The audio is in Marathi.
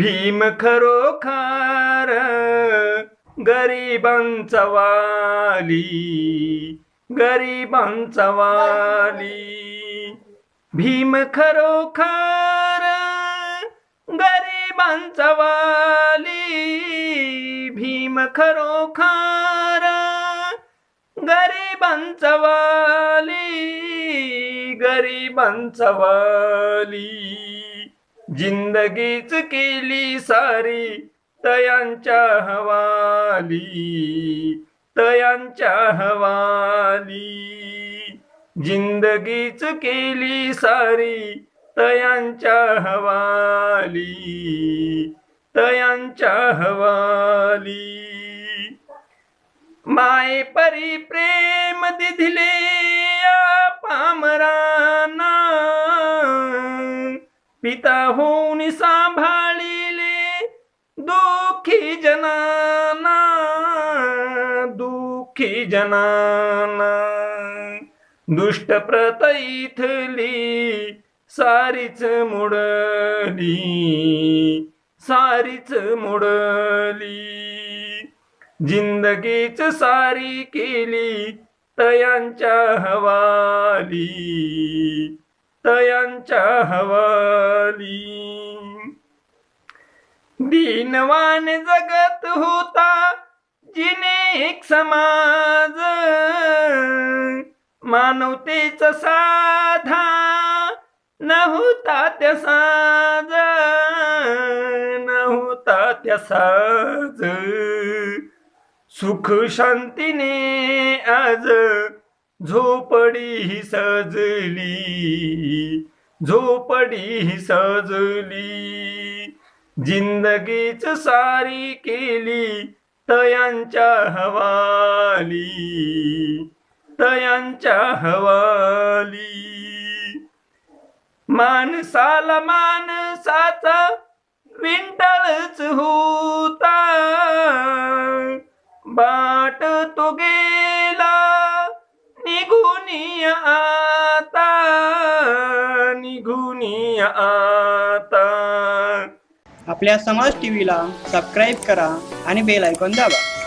भीम खरोखर गरिबांचा वाली गरिबांचा वाली. भीम खरोखर गरिबांचा वाली भीम खरोखर गरिबांचा वाली गरिबांचा वाली. जिंदगीच केली सारी तयांच्या हवाली तयांच्या हवाली. जिंदगीच केली सारी तयांच्या हवाली तयांच्या हवाली. माये परी प्रेम दिधिले पिता होऊन सांभाळिले दुःखी जनाना दुःखी जनाना दुष्ट प्रतैथली सारीच मुडली सारीच मुडली जिंदगीच सारी केली तयांच्या हवाली तयांच्या हवाली. दीनवान जगत होता जिने एक समाज. मानवतेचा साधा नव्हता त्या साज नव्हता त्या साज. सुख शांतीने आज झोपडी ही सजली झोपडी ही सजली. जिंदगीच सारी केली तयांच्या हवाली तयांच्या हवाली. माणसाला माणसाचा विंटळच होता बाट तो गे निघून आता निघून आता. आपल्या समाज टीव्हीला सबस्क्राईब करा आणि बेल ऐकून दाबा.